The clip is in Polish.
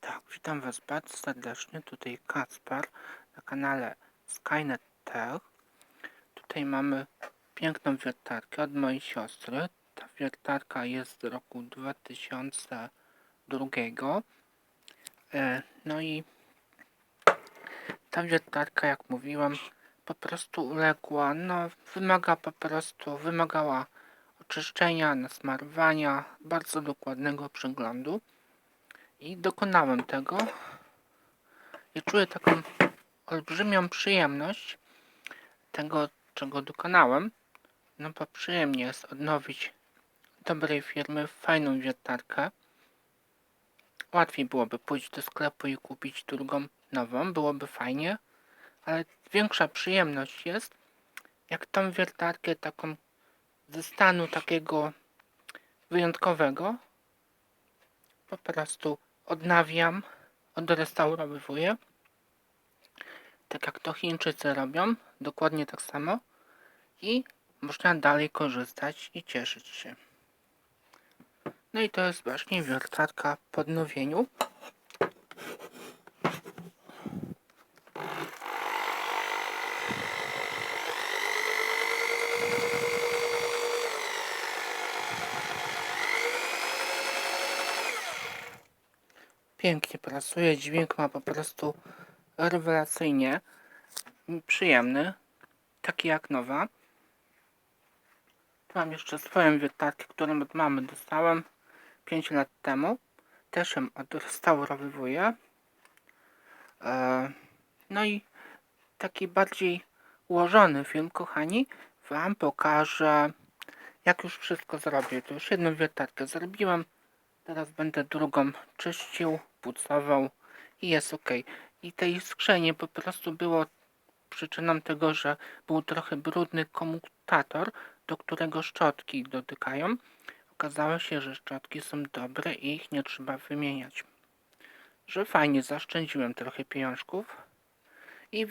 Tak, witam Was bardzo serdecznie. Tutaj Kacper na kanale Skynet Tech. Tutaj mamy piękną wiertarkę od mojej siostry. Ta wiertarka jest z roku 2002. E, No i ta wiertarka, jak mówiłem, po prostu uległa, no wymaga po prostu, wymagała oczyszczenia, nasmarowania, bardzo dokładnego przeglądu. I dokonałem tego. I czuję taką olbrzymią przyjemność tego, czego dokonałem. No bo przyjemnie jest odnowić dobrej firmy fajną wiertarkę. Łatwiej byłoby pójść do sklepu i kupić drugą nową, byłoby fajnie, ale większa przyjemność jest, jak tą wiertarkę taką ze stanu takiego wyjątkowego po prostu odnawiam, odrestaurowuję. Tak jak to Chińczycy robią, dokładnie tak samo. I można dalej korzystać i cieszyć się. No i to jest właśnie wiertarka po odnowieniu. Pięknie pracuje, dźwięk ma po prostu rewelacyjnie przyjemny, taki jak nowa. Mam jeszcze swoją wiertarkę, którą od mamy dostałem 5 lat temu. Też ją odrestaurowuję. E, No i taki bardziej ułożony film, kochani, Wam pokażę, jak już wszystko zrobię. To już jedną wiertarkę zrobiłem. Teraz będę drugą czyścił, pucował i jest ok. I tej skrzenie po prostu było przyczyną tego, że był trochę brudny komutator, do którego szczotki dotykają. Okazało się, że szczotki są dobre i ich nie trzeba wymieniać. Że fajnie, zaszczędziłem trochę pieniążków. I